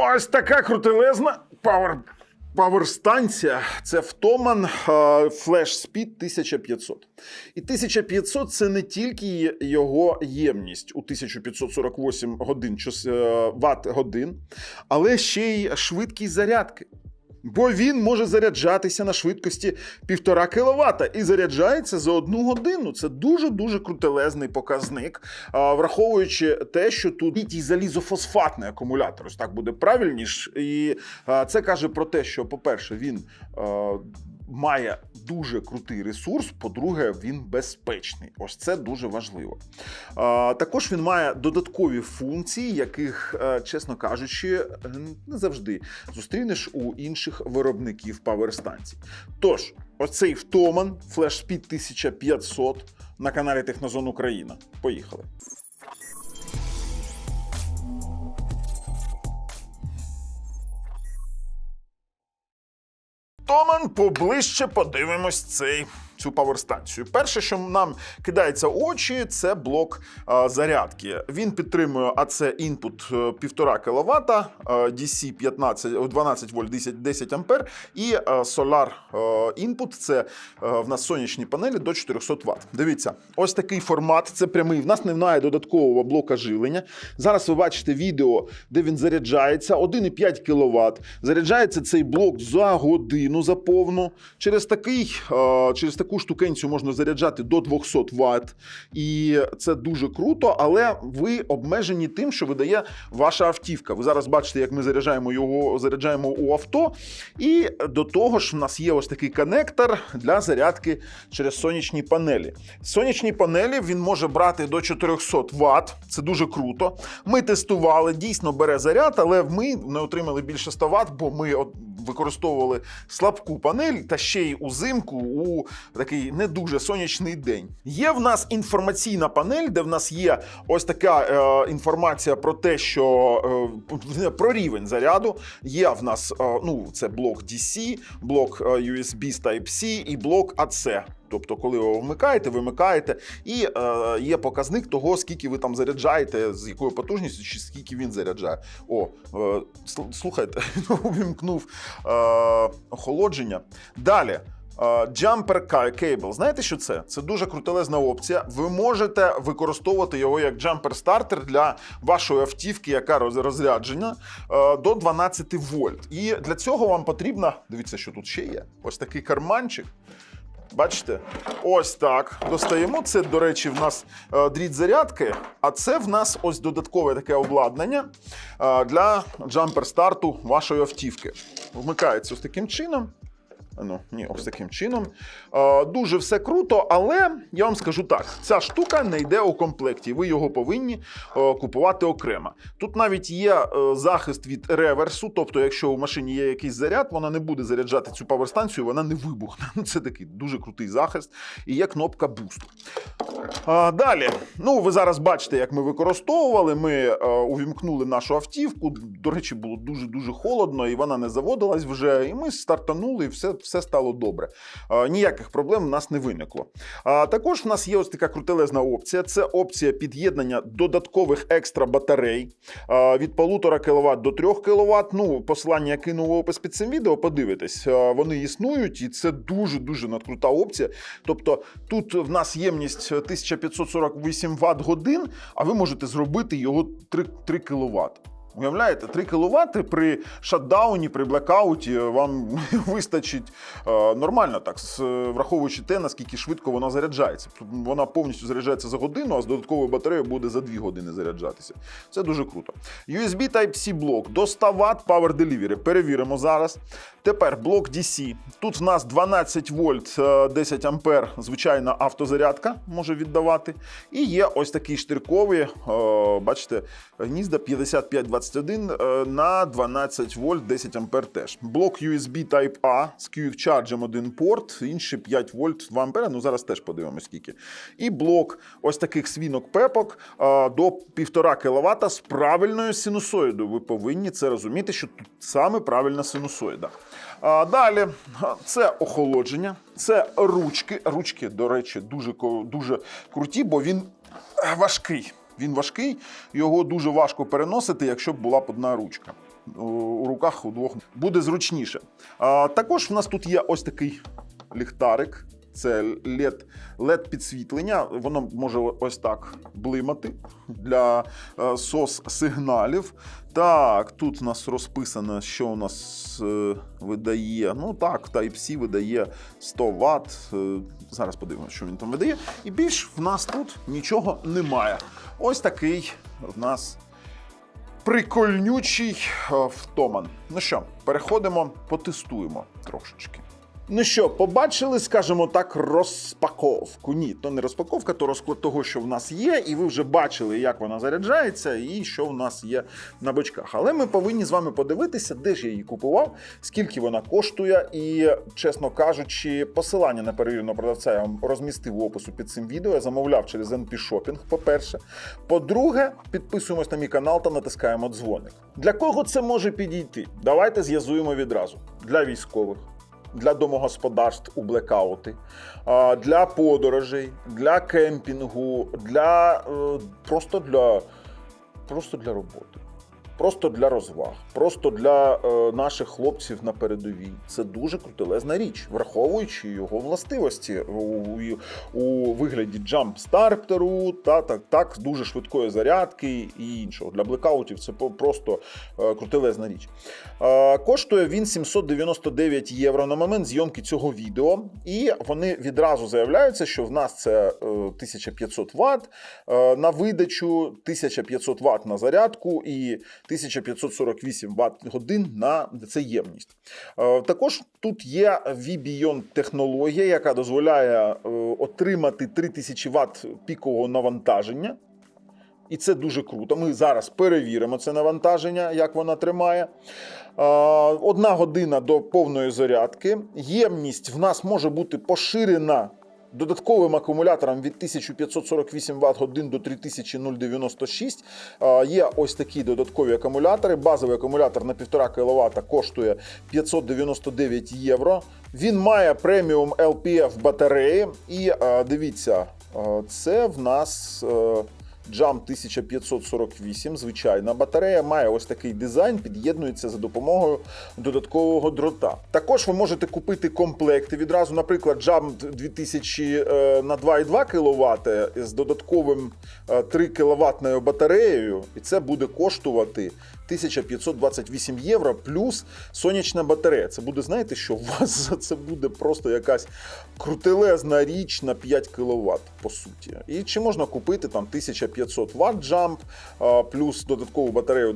Ось така крутелезна пауер. Паверстанція це Втоман Flash Speed 1500. І 1500 це не тільки його ємність у 1548 годин е, ватт годин, але ще й швидкість зарядки. Бо він може заряджатися на швидкості 1,5 кВт і заряджається за одну годину. Це дуже-дуже крутелезний показник, враховуючи те, що тут літій залізофосфатний акумулятор, ось так буде правильніш. І це каже про те, що, по-перше, він має дуже крутий ресурс, по-друге, він безпечний. Ось це дуже важливо. Також він має додаткові функції, яких, е, чесно кажучи, не завжди зустрінеш у інших виробників паверстанцій. Тож, оцей втоман FlashSpeed 1500 на каналі Технозон Україна. Поїхали. Томан, поближче подивимось цей. Цю паверстанцію. Перше, що нам кидається в очі, це блок зарядки. Він підтримує АЦ інпут е, 1,5 кВт, е, DC 15, 12 вольт 10, 10 ампер і е, Solar е, інпут це е, в нас сонячні панелі до 400 Вт. Дивіться, ось такий формат. Це прямий. В нас немає додаткового блока живлення. Зараз ви бачите відео, де він заряджається 1,5 кВт. Заряджається цей блок за годину за повну. Через такий, е, через таку штукенцію можна заряджати до 200 Вт. І це дуже круто, але ви обмежені тим, що видає ваша автівка. Ви зараз бачите, як ми заряджаємо його, заряджаємо у авто. І до того ж, в нас є ось такий коннектор для зарядки через сонячні панелі. Сонячні панелі він може брати до 400 Вт. Це дуже круто. Ми тестували, дійсно бере заряд, але ми не отримали більше 100 Вт, бо ми використовували слабку панель та ще й узимку у такий не дуже сонячний день. Є в нас інформаційна панель, де в нас є ось така е, інформація про те, що е, про рівень заряду. Є в нас е, ну, це блок DC, блок е, USB Type-C і блок AC. Тобто, коли ви вмикаєте, вимикаєте, і е, є показник того, скільки ви там заряджаєте, з якою потужністю, чи скільки він заряджає. О, е, сл- слухайте, увімкнув е, охолодження. Далі. е, Jumper Cable. Знаєте, що це? Це дуже крутелезна опція. Ви можете використовувати його як джампер стартер для вашої автівки, яка розряджена е, до 12 вольт. І для цього вам потрібно. Дивіться, що тут ще є. Ось такий карманчик. Бачите? Ось так. Достаємо. Це, до речі, в нас е, дріт зарядки, а це в нас ось додаткове таке обладнання е, для джампер старту вашої автівки. Вмикається ось таким чином. Ну, ні, ось таким чином. Е, дуже все круто, але я вам скажу так: ця штука не йде у комплекті. Ви його повинні е, купувати окремо. Тут навіть є е, захист від реверсу, тобто, якщо у машині є якийсь заряд, вона не буде заряджати цю паверстанцію, вона не вибухне. Це такий дуже крутий захист. І є кнопка бусту. А, далі, ну ви зараз бачите, як ми використовували. Ми е, увімкнули нашу автівку. До речі, було дуже дуже холодно, і вона не заводилась вже. І ми стартанули, і все, все стало добре. Ніяких проблем в нас не виникло. А також в нас є ось така крутелезна опція. Це опція під'єднання додаткових екстра батарей від 1,5 кВт до 3 кВт. Ну, посилання я кину в опис під цим відео. Подивитесь, вони існують, і це дуже дуже надкрута опція. Тобто тут в нас ємність 1548 Вт годин, а ви можете зробити його 3, 3 кВт. Уявляєте, 3 кВт при шатдауні, при блекауті вам вистачить е, нормально так, враховуючи те, наскільки швидко вона заряджається. Вона повністю заряджається за годину, а з додатковою батареєю буде за 2 години заряджатися. Це дуже круто. USB Type-C блок до 100 Вт Power Delivery. Перевіримо зараз. Тепер блок DC. Тут в нас 12 вольт е, 10 ампер, звичайна автозарядка може віддавати. І є ось такі штиркові, е, бачите, гнізда 5520 20 21 е, на 12 вольт, 10 ампер теж. Блок USB Type-A з QX-чарджем один порт, інші 5 вольт 2 ампера. Ну зараз теж подивимося скільки. І блок ось таких свінок пепок е, до 1,5 кВт з правильною синусоїдою. Ви повинні це розуміти, що тут саме правильна синусоїда. А Далі це охолодження, це ручки. Ручки, до речі, дуже дуже круті, бо він важкий. Він важкий, його дуже важко переносити, якщо б була б одна ручка. у- руках у двох буде зручніше. А, також в нас тут є ось такий ліхтарик. Це LED, LED підсвітлення. Воно може ось так блимати для е, сос сигналів. Так, тут у нас розписано, що у нас е, видає. Ну так, Type-C видає 100 Вт. Е, зараз подивимося, що він там видає. І більш в нас тут нічого немає. Ось такий в нас прикольнючий втоман. Ну що, переходимо, потестуємо трошечки. Ну що, побачили, скажімо так, розпаковку. Ні, то не розпаковка, то розклад того, що в нас є, і ви вже бачили, як вона заряджається, і що в нас є на бочках. Але ми повинні з вами подивитися, де ж я її купував, скільки вона коштує. І, чесно кажучи, посилання на перевіреного продавця я вам розмістив в опису під цим відео. Я замовляв через NP Shopping, по-перше. По-друге, підписуємось на мій канал та натискаємо дзвоник. Для кого це може підійти? Давайте з'язуємо відразу. Для військових для домогосподарств у блекаути, для подорожей, для кемпінгу, для е, просто для просто для роботи. Просто для розваг, просто для е, наших хлопців на передовій. Це дуже крутелезна річ, враховуючи його властивості у, у, у вигляді джамп-стартеру та так, так дуже швидкої зарядки і іншого. Для блекаутів це просто е, крутелезна річ. Е, коштує він 799 євро на момент зйомки цього відео, і вони відразу заявляються, що в нас це е, 1500 Вт е, на видачу, 1500 Вт на зарядку і 1548 Вт годин на це ємність. Е, Також тут є VBion технологія, яка дозволяє е, отримати 3000 Вт пікового навантаження. І це дуже круто. Ми зараз перевіримо це навантаження, як вона тримає. Е, Одна година до повної зарядки. Ємність в нас може бути поширена додатковим акумулятором від 1548 Вт годин до 3096. Е, Є ось такі додаткові акумулятори. Базовий акумулятор на 1,5 кВт коштує 599 євро. Він має преміум LPF батареї. І е, дивіться, е, це в нас. Е, Jam 1548, звичайна батарея, має ось такий дизайн, під'єднується за допомогою додаткового дрота. Також ви можете купити комплекти відразу, наприклад, Jam 2000 е, на 2,2 кВт з додатковим е, 3 кВт батареєю, і це буде коштувати 1528 євро плюс сонячна батарея. Це буде, знаєте, що у вас за це буде просто якась крутелезна річ на 5 кВт, по суті. І чи можна купити там 1500 Вт Jump, плюс додаткову батарею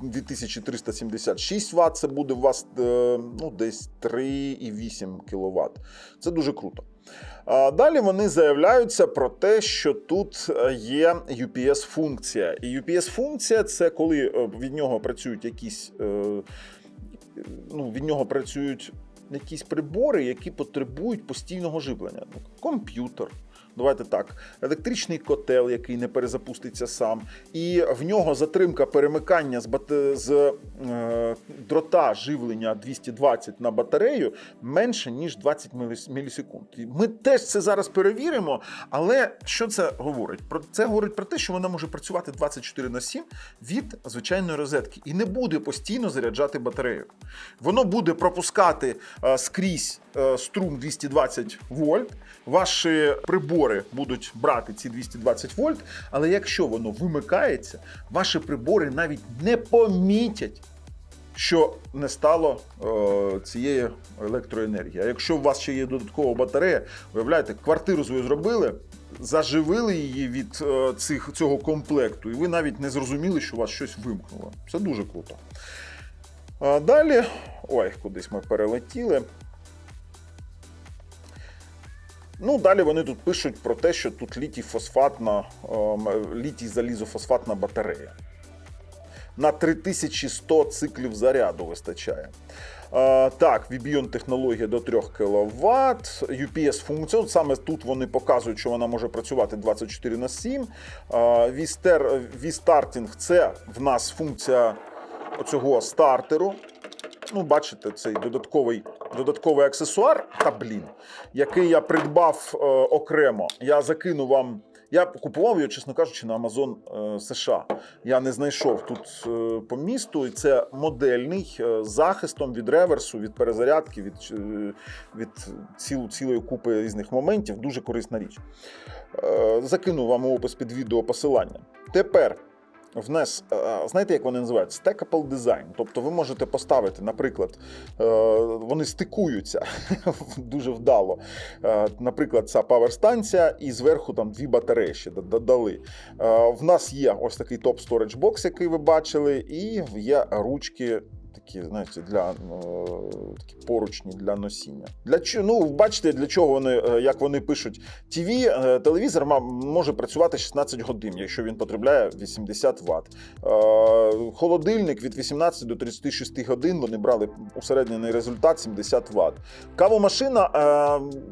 2376 Вт, це буде у вас е, ну, десь 3,8 кВт. Це дуже круто. Далі вони заявляються про те, що тут е, є UPS-функція. І UPS-функція це коли е, від нього працюють якісь е, ну, від нього працюють якісь прибори, які потребують постійного живлення. Комп'ютер. Давайте так, електричний котел, який не перезапуститься сам, і в нього затримка перемикання з, бате... з е, дрота живлення 220 на батарею менше ніж 20 мілісекунд. Ми теж це зараз перевіримо. Але що це говорить? Про це говорить про те, що вона може працювати 24 на 7 від звичайної розетки і не буде постійно заряджати батарею. Воно буде пропускати е, скрізь е, струм 220 вольт. Ваші прибори будуть брати ці 220 вольт, але якщо воно вимикається, ваші прибори навіть не помітять. Що не стало е, цієї електроенергії. А якщо у вас ще є додаткова батарея, виявляєте, квартиру свою зробили, заживили її від е, цих, цього комплекту, і ви навіть не зрозуміли, що у вас щось вимкнуло. Це дуже круто. А далі, ой, кудись ми перелетіли. Ну, далі вони тут пишуть про те, що тут літій-фосфатна, ем, літій-залізофосфатна батарея. На 3100 циклів заряду вистачає. Е, так, VBion технологія до 3 кВт, UPS функція. От саме тут вони показують, що вона може працювати 24 на 7. Е, V-Starting – це в нас функція оцього стартеру. Ну, бачите, цей додатковий, додатковий аксесуар, та блін, який я придбав е, окремо. Я закину вам Я купував його, чесно кажучи, на Amazon е, США. Я не знайшов тут е, по місту, і це модельний е, захистом від реверсу, від перезарядки, від, е, від ціл, цілої купи різних моментів. Дуже корисна річ. Закину вам опис під відео посилання. Тепер. В нас, е, знаєте, як вони називають? Stackable design. Тобто ви можете поставити, наприклад, е, вони стикуються дуже вдало. Е, Наприклад, ця паверстанція, і зверху там дві батареї ще додали. В нас є ось такий топ storage бокс, який ви бачили, і є ручки. Такі, знаєте, для е, такі поручні для носіння. Для? Ну, бачите, для чого вони, е, як вони пишуть, ТВ, е, телевізор може працювати 16 годин, якщо він потребляє 80 Вт. Холодильник від 18 до 36 годин вони брали усереднений результат 70 Вт. Кавомашина е,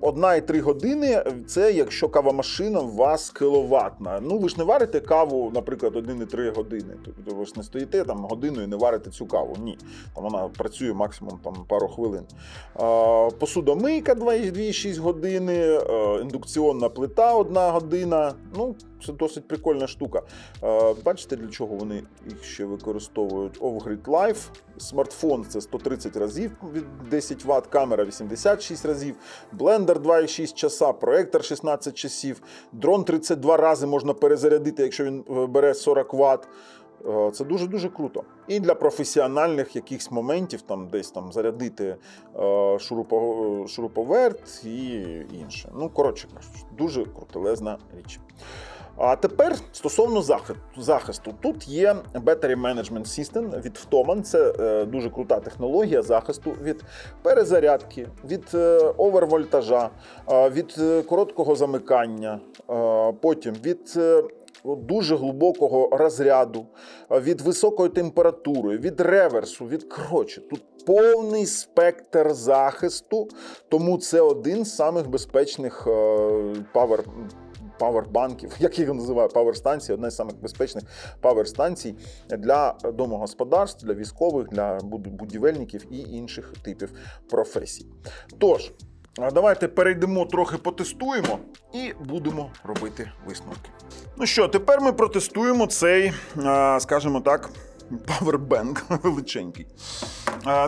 1,3 години це якщо кавомашина у вас кіловатна. Ну ви ж не варите каву, наприклад, 1,3 години. Тобто ви ж не стоїте там годину і не варите цю каву. Ні. Там вона працює максимум там пару хвилин. Посудомийка 2,6 години, е, індукційна плита 1 година. Ну, це досить прикольна штука. Е, Бачите, для чого вони їх ще використовують? Off-Grid Life. Смартфон це 130 разів від 10 Вт, камера 86 разів, блендер 2,6 часа, проектор 16 часів, дрон 32 рази можна перезарядити, якщо він е, бере 40 Вт. Е, Це дуже дуже круто. І для професіональних якихось моментів, там десь там зарядити е, шурупо- шуруповерт і інше. Ну, коротше кажучи, дуже крутелезна річ. А тепер стосовно захисту. Тут є Battery Management System від Vtoman. Це е, дуже крута технологія захисту від перезарядки, від е, овервольтажа, е, від е, короткого замикання, е, потім від. Е, Дуже глибокого розряду, е, від високої температури, від реверсу, від коротше. Тут повний спектр захисту, тому це один з самих безпечних е, павер, павербанків, як його називаю, паверстанцій, одна з самих безпечних паверстанцій для домогосподарств, для військових, для будівельників і інших типів професій. Тож, давайте перейдемо трохи потестуємо і будемо робити висновки. Ну що, тепер ми протестуємо цей, скажімо так, павербенк величенький.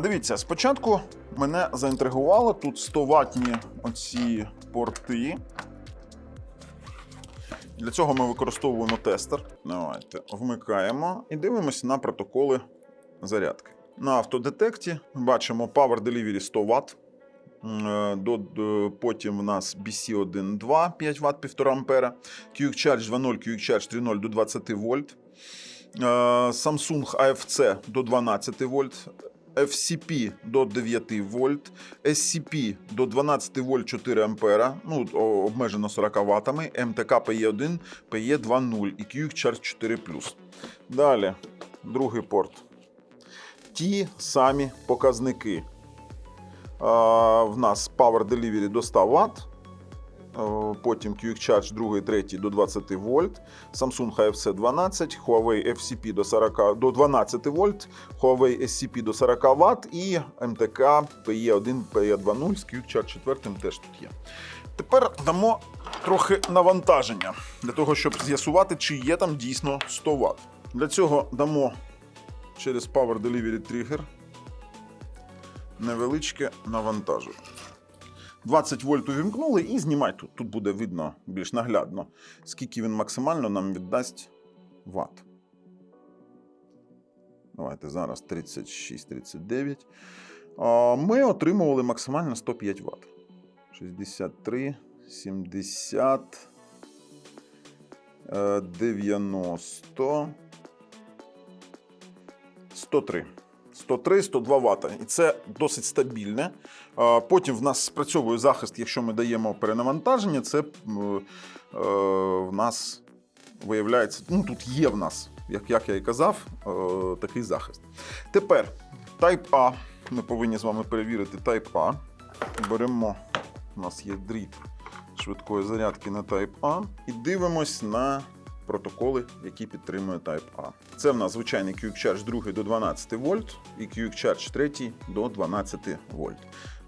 Дивіться, спочатку мене заінтригувало тут 100 ватні оці порти. Для цього ми використовуємо тестер. Давайте вмикаємо і дивимося на протоколи зарядки. На автодетекті бачимо Power Delivery 100 Вт. До- потім в нас BC1.2 5 Вт 1,5 ампера, Quick Charge 2.0, Quick Charge 3.0 до 20 вольт. Е, Samsung AFC до 12 вольт. FCP до 9 вольт, SCP до 12 вольт 4 ампера, ну обмежено 40 ватами, МТК PE1, PE 2.0 і Quick Charge 4 Далі, другий порт. Ті самі показники. В нас Power Delivery до 100 Вт. Потім Quick Charge 2, 3 до 20 вольт, Samsung HFC 12, Huawei FCP до 40 до 12 вольт, Huawei SCP до 40 Вт і МТК PE1, PE2.0 з Quick Charge 4 теж тут є. Тепер дамо трохи навантаження для того, щоб з'ясувати, чи є там дійсно 100 Вт. Для цього дамо через Power Delivery Trigger невеличке навантаження. 20 вольт увімкнули і знімай тут. Тут буде видно більш наглядно, скільки він максимально нам віддасть ватт. Давайте зараз 36-39. Ми отримували максимально 105 Вт. 63, 70, е, 90, 103. 103-102 Вт. І це досить стабільне. Потім в нас спрацьовує захист, якщо ми даємо перенавантаження, це е, в нас виявляється, ну тут є в нас, як, як я і казав, е, такий захист. Тепер Type A. Ми повинні з вами перевірити Type A. Беремо, у нас є дріт швидкої зарядки на Type A і дивимось на протоколи, які підтримує Type-A. Це в нас звичайний Quick Charge 2 до 12 вольт і Quick Charge 3 до 12 вольт.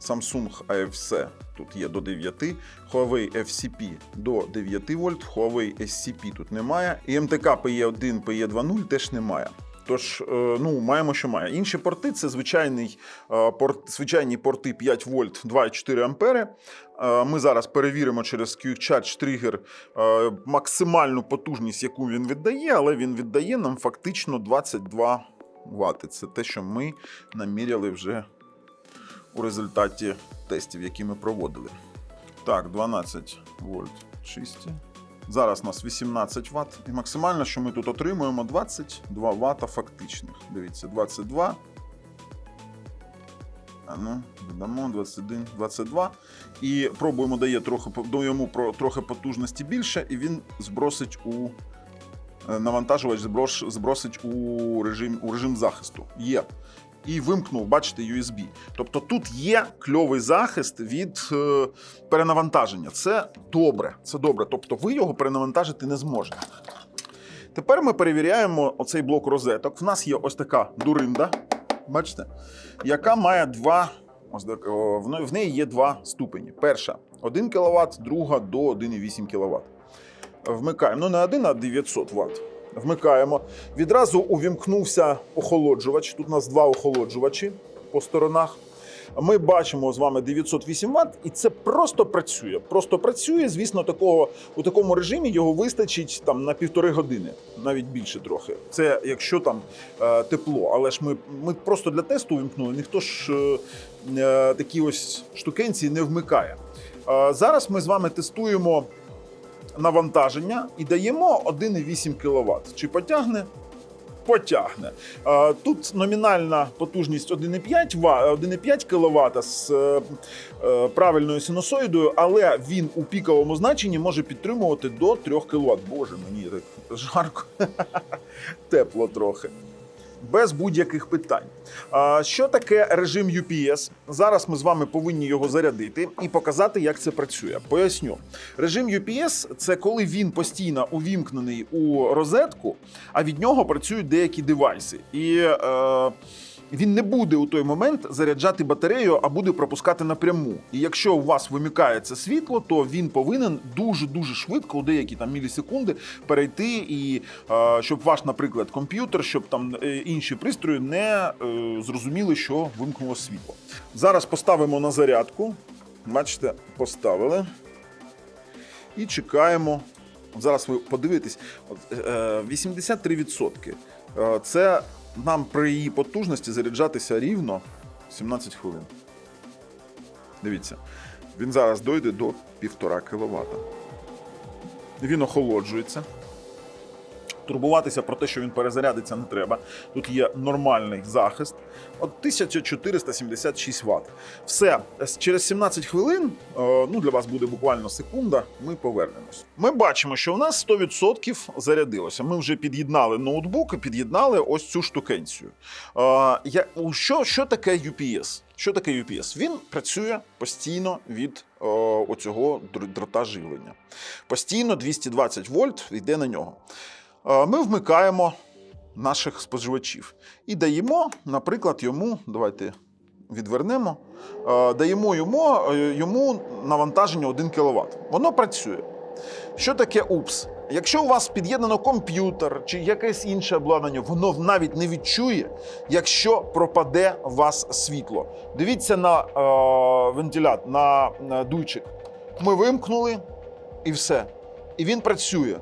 Samsung AFC тут є до 9, Huawei FCP до 9 вольт, Huawei SCP тут немає. І МТК PE1, PE2.0 теж немає. Тож, е, ну, маємо, що має. Інші порти це звичайний, е, порт, звичайні порти 5 вольт 2,4 ампери. Е, Ми зараз перевіримо через Quick Charge Trigger максимальну потужність, яку він віддає, але він віддає нам фактично 22 Вт. Це те, що ми наміряли вже у результаті тестів, які ми проводили. Так, 12 вольт чисті. Зараз у нас 18 Вт. І максимально, що ми тут отримуємо, 22 Вт фактичних. Дивіться, 22. А ну, додамо 21, 22. І пробуємо, дає трохи, даємо про трохи потужності більше, і він збросить у е, навантажувач збросить у режим, у режим захисту. Є. І вимкнув, бачите, USB. Тобто тут є кльовий захист від е, перенавантаження. Це добре. Це добре. Тобто ви його перенавантажити не зможете. Тепер ми перевіряємо оцей блок розеток. В нас є ось така дуринда, бачите, яка має два. Ось в неї є два ступені. Перша 1 кВт, друга до 1,8 кВт. Вмикаємо. Ну, не 1, а 900 Вт. Вмикаємо. Відразу увімкнувся охолоджувач. Тут у нас два охолоджувачі по сторонах. Ми бачимо з вами 908 Вт, і це просто працює. Просто працює. Звісно, такого у такому режимі його вистачить там на півтори години, навіть більше трохи. Це якщо там е, тепло. Але ж ми, ми просто для тесту вимкнули. Ніхто ж е, е, такі ось штукенці не вмикає. Е, зараз ми з вами тестуємо навантаження і даємо 1,8 кВт. Чи потягне? Потягне. Тут номінальна потужність 1,5 кВт з е, е, правильною синусоїдою, але він у піковому значенні може підтримувати до 3 кВт. Боже, мені так жарко, тепло трохи. Без будь-яких питань. Що таке режим UPS? Зараз ми з вами повинні його зарядити і показати, як це працює. Поясню. Режим UPS це коли він постійно увімкнений у розетку, а від нього працюють деякі девайси. І е, він не буде у той момент заряджати батарею, а буде пропускати напряму. І якщо у вас вимикається світло, то він повинен дуже дуже швидко, у деякі там мілісекунди, перейти і е, щоб ваш, наприклад, комп'ютер, щоб там е, інші пристрої не е, зрозуміли, що вимкнуло світло. Зараз поставимо на зарядку. Бачите, поставили. І чекаємо. Зараз ви подивитесь, е, 83%. Е, Це нам при її потужності заряджатися рівно 17 хвилин. Дивіться, він зараз дойде до 1,5 кВт. Він охолоджується. Турбуватися про те, що він перезарядиться, не треба. Тут є нормальний захист. От 1476 Вт. Все, через 17 хвилин, е, ну для вас буде буквально секунда, ми повернемось. Ми бачимо, що у нас 100% зарядилося. Ми вже під'єднали ноутбук і під'єднали ось цю штукенцію. Е, Що, що таке UPS? Що таке UPS? Він працює постійно від е, оцього дрота живлення. Постійно 220 вольт йде на нього. Е, Ми вмикаємо наших споживачів і даємо, наприклад, йому, давайте відвернемо, е, даємо йому, е, йому навантаження 1 кВт. Воно працює. Що таке УПС? Якщо у вас під'єднано комп'ютер чи якесь інше обладнання, воно навіть не відчує, якщо пропаде у вас світло. Дивіться на е, вентилят, на, на дуйчик. Ми вимкнули і все. І він працює.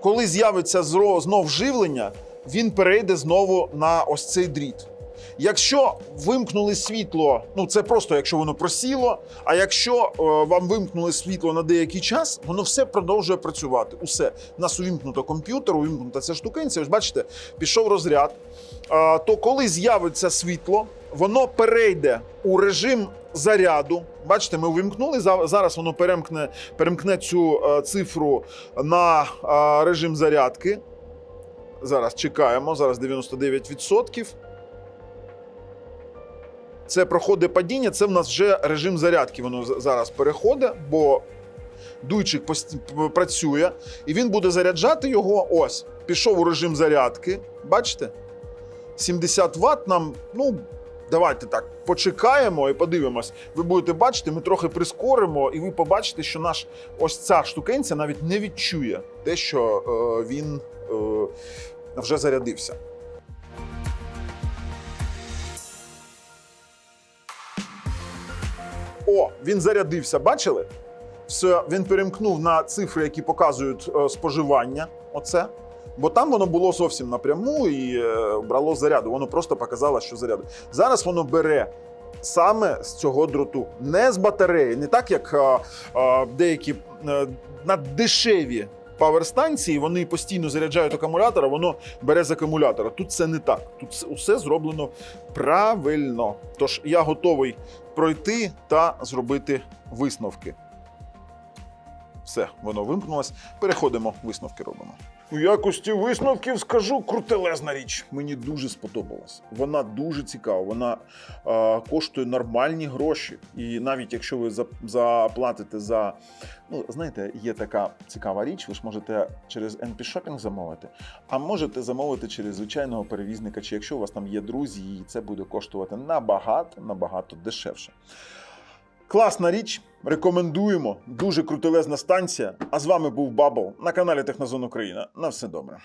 Коли з'явиться знов живлення, він перейде знову на ось цей дріт. Якщо вимкнули світло, ну це просто якщо воно просіло. А якщо е, вам вимкнули світло на деякий час, воно все продовжує працювати. Усе У нас увімкнуто комп'ютер, увімкнута ця штукенція. Ось бачите, пішов розряд. А, то коли з'явиться світло, воно перейде у режим заряду. Бачите, ми увімкнули. Зараз воно перемкне, перемкне цю е, цифру на е, режим зарядки. Зараз чекаємо. Зараз 99%. Це проходить падіння, це в нас вже режим зарядки. Воно зараз переходить, бо дуйчик працює, і він буде заряджати його. Ось, пішов у режим зарядки. Бачите? 70 Вт нам, ну, давайте так, почекаємо і подивимось. Ви будете бачити, ми трохи прискоримо, і ви побачите, що наш ось ця штукенця навіть не відчує те, що е, він е, вже зарядився. О, він зарядився, бачили? Все, він перемкнув на цифри, які показують е, споживання. Оце. Бо там воно було зовсім напряму і е, брало заряду. Воно просто показало, що заряду. Зараз воно бере саме з цього дроту, не з батареї, не так як е, е, деякі е, наддешеві паверстанції, вони постійно заряджають акумулятор, а воно бере з акумулятора. Тут це не так. Тут все- зроблено правильно. Тож я готовий пройти та зробити висновки. Все, воно вимкнулось. Переходимо, висновки робимо. У якості висновків скажу крутелезна річ. Мені дуже сподобалась. Вона дуже цікава. Вона е, коштує нормальні гроші. І навіть якщо ви заплатите за. Ну, знаєте, є така цікава річ, ви ж можете через NP Shopping замовити, а можете замовити через звичайного перевізника, чи якщо у вас там є друзі, і це буде коштувати набагато, набагато дешевше. Класна річ, рекомендуємо. Дуже крутелезна станція. А з вами був Бабл на каналі Технозон Україна. На все добре.